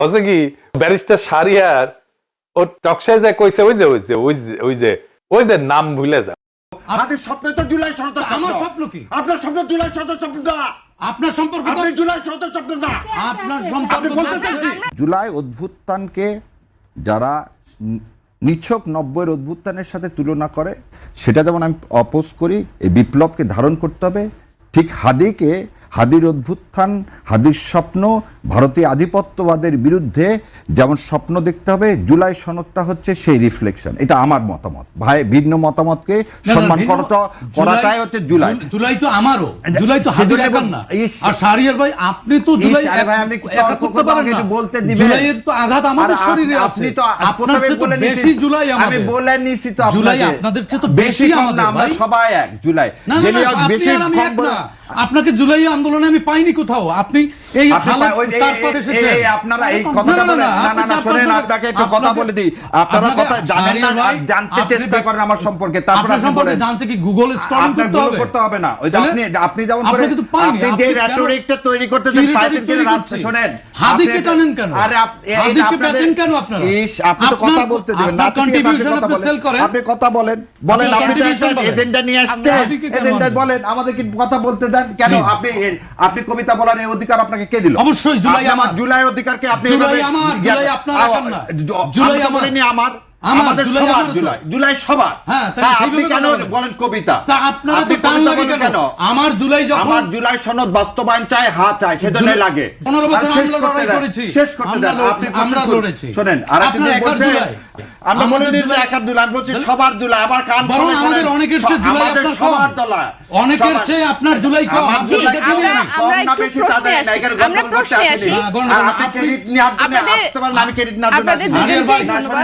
হচ্ছে কি ব্যারিস্টার সারিয়ার ও টকশায় যায় কইছে ওই যে ওই যে ওই যে ওই যে ওই যে নাম ভুলে যা। হাতের স্বপ্ন তো জুলাই সরকার আমার স্বপ্ন কি? আপনার স্বপ্ন জুলাই সরকার স্বপ্ন না। আপনার সম্পর্ক তো- আপনি জুলাই সরকার স্বপ্ন না। আপনার সম্পর্ক জুলাই অভ্যুত্থানকে যারা নিছক নব্বইয়ের অভ্যুত্থানের সাথে তুলনা করে সেটা যেমন আমি অপোজ করি এই বিপ্লবকে ধারণ করতে হবে ঠিক হাদিকে হাদির অভ্যুত্থান হাদির স্বপ্ন ভারতীয় আধিপত্যবাদের বিরুদ্ধে যেমন স্বপ্ন দেখতে হবে জুলাই সনদটা হচ্ছে সেই রিফ্লেকশন এটা আমার মতামত। ভাই ভিন্ন মতামতকে সম্মান করাটা করাটাই হচ্ছে জুলাই। জুলাই তো আমারও। জুলাই তো সেজন্য একার না। আর শাহরিয়ার ভাই আপনি তো জুলাই ভাই, আপনি একা করতে পারেন না। বলতে দিবেন। জুলাইয়ের তো আঘাত আমাদের শরীরে আছে। আপনি তো আপনার চেয়ে তো বেশি জুলাই আমি বলে নিছি তো জুলাই আপনাদের চেয়ে তো বেশি আমাদের ভাই। সবাই এক জুলাই। না না আপনি বেশি আমি কম এক না। আপনাকে জুলাই আন্দোলনে আমি পাইনি কোথাও। আপনি এই আপনারা এই বলেন। না, না শুনেন আপনাকে একটু কথা বলে দিই। আপনারা কথা জানেন না শাহরিয়ার ভাই, আর জানতে চেষ্টা করেন আমার সম্পর্কে তারপর সম্পর্কে জানতে কি গুগল স্ক্রলিং করতে হবে? করতে হবে না। ওই আপনি আপনি যেমন করে আপনাকে তো পাইনি, আপনি আপনি যে রেটরিকটা তৈরি করতেছেন কি পাইছেন rhetoric রাস্তা শুনেন হাদিকে টানেন কেন? আরে আপ- এই- এই হাদিকে আপনাদের- কেন আপনারা? ইস আপনি তো কথা বলতে দিবেন না আপনার তো ঠিক আছে, আপনি contribution কথা আপনি বলেন। sell করেন। আপনি কথা বলেন। বলেন আপনি তো একটা এজেন্ডা নিয়ে আসছেন। কেন এজেন্ডা বলেন? বলেন আমাদের কি কথা বলতে দেন? কেন আপনি আপনি কবিতা বলার এই অধিকার আপনাকে কে দিল অবশ্যই, জুলাই আমার। জুলাই অধিকারকে আপনি জুলাই আমার, জুলাই আপনার আমার। আমার আমার, আমাদের সবার জুলাই জুলাই সবার। হ্যাঁ, আপনি কেন বলেন। কবিতা? আপনারা তো টান লাগে কেন? আমার জুলাই যখন আমার জুলাই সনদ বাস্তবায়ন চাই হা চাই সেজন্য লাগে। পনেরো বছর আমরা লড়াই করেছি। শেষ করতে দেন আপনি আমরা লড়েছি। শোনেন আর একজন বলছেন আমরা বলে দিন একার জুলাই আমি বলছি সবার জুলাই আবার কান বরং আমাদের অনেকের চেয়ে জুলাই আপনার সবার কম। অনেকের চেয়ে আপনার জুলাই কম। আপনি জুলাই আমরা আমরা না একটু প্রশ্নে আসি। আমরা প্রশ্নে আসি। আপনি আপনি- ক্রেডিট নেওয়ার জন্য আসতে পারেন আমি ক্রেডিট নেওয়ার আপনাদের না,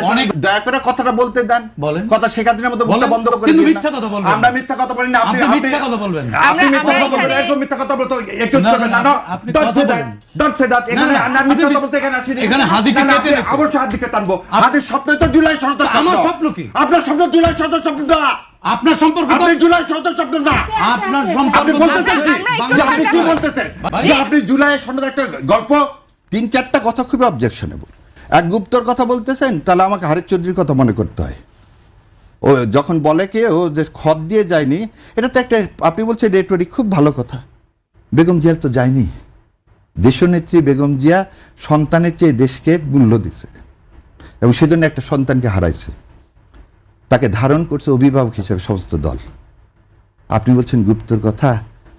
অনেক- দয়া করে কথাটা বলতে দেন। বলেন। কথা শেখাদিনের মতো বলতে বন্ধ করে কিন্তু দিন মিথ্যা কথা বলবেন আমরা মিথ্যা কথা বলি না আপনি আপনি মিথ্যা কথা বলবেন। আপনি মিথ্যা কথা বলবেন। এরকম মিথ্যা কথা বলতে একটু না, করবেন না আপনি ডট কথা সে বলেন। ডট সে ডট এখানে আমরা মিথ্যা কথা বলতে এখানে আসিনি। এখানে হাদিকে কেটে এনেছেন। অবশ্যই হাদিকে টানবো। হাদির স্বপ্ন তো জুলাই সরকার আমার স্বপ্ন কি? আপনার স্বপ্ন জুলাই সরকার স্বপ্ন না। আপনার সম্পর্ক তো আপনি জুলাই সরকার স্বপ্ন না। আপনার সম্পর্ক আপনি কি বলতেছেন? ভাই- আপনি জুলাই সন্ধ্যার একটা গল্প। তিন চারটা কথা খুবই অবজেকশনেবল এক গুপ্তর কথা বলতেছেন, তাহলে আমাকে হারিস চৌধুরীর কথা মনে করতে হয়। ও যখন বলে কে, ও যে খত দিয়ে যায়নি, এটা তো একটা, আপনি বলছেন রেটরিক খুব ভালো কথা। বেগম জিয়ার তো যায়নি। দেশনেত্রী বেগম জিয়া সন্তানের চেয়ে দেশকে মূল্য দিছে এবং সেজন্য একটা সন্তানকে হারাইছে। তাকে ধারণ করছে অভিভাবক হিসেবে সমস্ত দল। আপনি বলছেন গুপ্তর কথা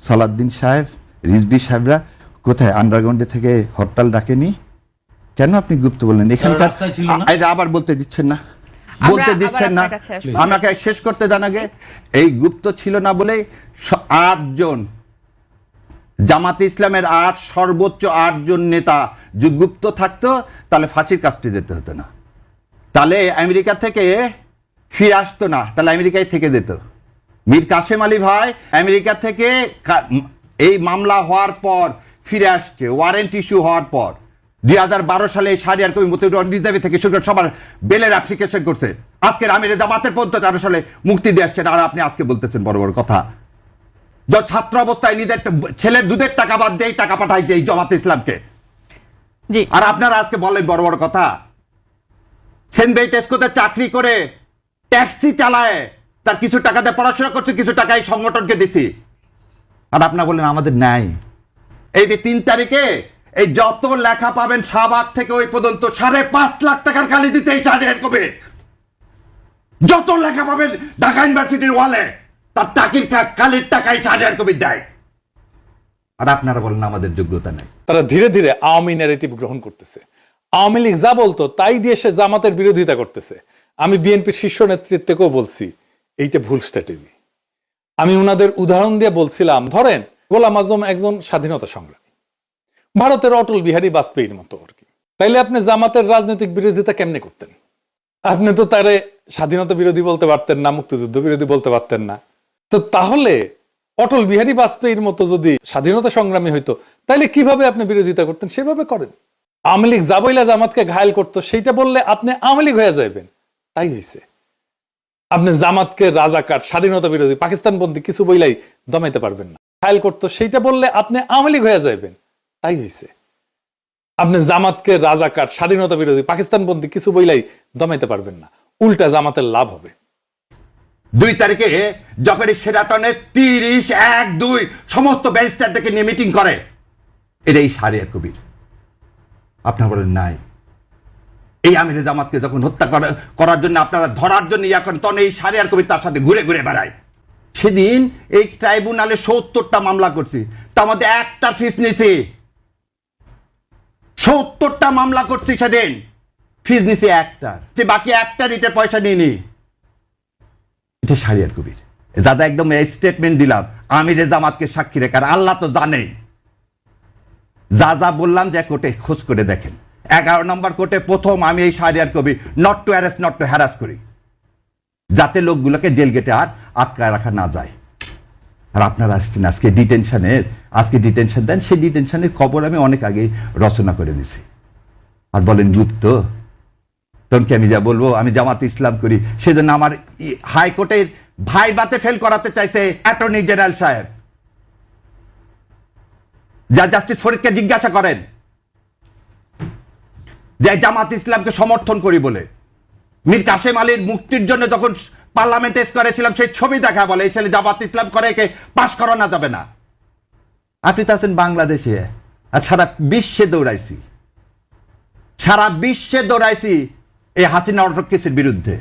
সালাদ্দিন সাহেব রিজবি সাহেবরা কোথায় আন্ডারগ্রাউন্ডে থেকে হরতাল ডাকেনি? কেন আপনি গুপ্ত বললেন? এখানকার আবার বলতে দিচ্ছেন না। বলতে দিচ্ছেন না। আমাকে শেষ করতে দেন আগে। এই গুপ্ত ছিল না বলেই স- আটজন। জামাতে ইসলামের আট সর্বোচ্চ আটজন নেতা যদি গুপ্ত থাকতো তাহলে ফাঁসির কাজটি যেতে হতো না। তাহলে আমেরিকা থেকে ফিরে আসতো না তাহলে আমেরিকায় থেকে যেত মীর কাসেম আলী ভাই আমেরিকা থেকে এই মামলা হওয়ার পর ফিরে আসছে ওয়ারেন্ট ইস্যু হওয়ার পর। দুই হাজার বারো সালে এই সারিয়ার কবি মতিউর রিজার্ভে থেকে শুরু করে সবার বেলের অ্যাপ্লিকেশন করছে। আজকের আমির জামাতের পর্যন্ত তেরো সালে মুক্তি দিয়ে আসছেন। আর আপনি আজকে বলতেছেন বড় বড় কথা। যে ছাত্র অবস্থায় নিজের ছেলের দুধের টাকা বাদ দিয়ে টাকা পাঠাইছে এই জামাত ইসলামকে। জি। আর আপনারা আজকে বলেন বড় বড় কথা। সেনবেই টেস্কোতে চাকরি করে ট্যাক্সি চালায় তার কিছু টাকাতে পড়াশোনা করছে কিছু টাকা এই সংগঠনকে দিছি। আর আপনারা বললেন আমাদের ন্যায় এই যে তিন তারিখে এই যত লেখা পাবেন শাহবাগ থেকে ওই পর্যন্ত সাড়ে পাঁচ লাখ টাকার খালি দিছে এই চারের কবে যত লেখা পাবেন ঢাকা ইউনিভার্সিটির ওয়ালে, তার টাকির কালির টাকায় সাড়ে কবি দেয়। আর আপনারা বলেন আমাদের যোগ্যতা নাই। তারা ধীরে ধীরে আওয়ামী ন্যারেটিভ গ্রহণ করতেছে। আওয়ামী লীগ যা বলতো, তাই দিয়ে সে জামাতের বিরোধিতা করতেছে। আমি বিএনপির শীর্ষ নেতৃত্বকেও বলছি, এইটা ভুল স্ট্র্যাটেজি আমি ওনাদের উদাহরণ দিয়ে বলছিলাম, ধরেন গোলাম আজম একজন স্বাধীনতা সংগ্রামী। ভারতের অটল বিহারী বাজপেয়ীর মতো আর কি। তাইলে আপনি জামাতের রাজনৈতিক বিরোধিতা কেমনে করতেন? আপনি তো তারে স্বাধীনতা বিরোধী বলতে পারতেন না, মুক্তিযুদ্ধ বিরোধী বলতে পারতেন না। তো তাহলে অটল বিহারী বাজপেয়ীর মতো যদি স্বাধীনতা সংগ্রামী হইতো তাহলে কীভাবে আপনি বিরোধিতা করতেন? সেভাবে করেন। আওয়ামী লীগ জাবইলা জামাতকে ঘায়ল করতো, সেইটা বললে আপনি আওয়ামী লীগ হয়ে যাবেন তাই হয়েছে আপনি জামাতকে রাজাকার, স্বাধীনতা বিরোধী পাকিস্তান বন্দী কিছু বইলাই দমাইতে পারবেন না। ঘায়ল করতো, সেইটা বললে আপনি আওয়ামী লীগ হয়ে যাবেন তাই হয়েছে আপনি জামাতকে রাজাকার, স্বাধীনতা বিরোধী, পাকিস্তানপন্থী কিছু বইলাই দমাইতে পারবেন না। উল্টা জামাতের লাভ হবে। দুই তারিখে যখন সেরাটনে তিরিশ, এক, দুই সমস্ত ব্যারিস্টারদেরকে নিয়ে মিটিং করে, এটাই সারিয়ার কবির। আপনারা বলেন নাই। এই আমিরে জামাতকে যখন হত্যা করা- করার জন্য আপনারা ধরার জন্য ইয়া করেন, তখন এই সারিয়ার কবির তার সাথে ঘুরে ঘুরে বেড়ায়। সেদিন এই ট্রাইব্যুনালে সত্তরটা মামলা করছি, তার মধ্যে একটা ফিস নিছি সত্তরটা মামলা করছি সেদিন। ফিস নিছি একটা। যে বাকি একটা রিটের পয়সা নিয়ে এটা সারিয়ার কবির। দাদা একদম স্টেটমেন্ট দিলাম আমিরে জামাতকে সাক্ষী রেখার আল্লাহ তো জানেই। যা যা বললাম যে কোর্টে খোঁজ করে দেখেন। এগারো নম্বর কোর্টে প্রথম আমি এই সারিয়ার কবি not to arrest not to harass করি। যাতে লোকগুলোকে জেল গেটে আর আটকায় রাখা না যায়। আর আপনারা আসছেন আজকে ডিটেনশনের, আজকে ডিটেনশন দেন, সেই ডিটেনশনের খবর আমি অনেক আগে রচনা করে দিছি আর বলেন গুপ্ত, তখন কি আমি যা বলব? আমি জামাত ইসলাম করি। সেজন্য আমার হাইকোর্টের ভাই বাতে ফেল করাতে চাইছে অ্যাটর্নি জেনারেল সাহেব। যা জাস্টিস ফরিদকে জিজ্ঞাসা করেন, যে জামাত ইসলামকে সমর্থন করি বলে। মীর কাসেম আলীর মুক্তির জন্য যখন পার্লামেন্টে করেছিলাম সেই ছবি দেখা বলে, এই ছেলে জামাত ইসলাম করে, একে পাশ করানো যাবে না। আপনি তো আছেন বাংলাদেশে, আর সারা বিশ্বে দৌড়াইছি। সারা বিশ্বে দৌড়াইছি এই হাসিনা অটোকেসের বিরুদ্ধে।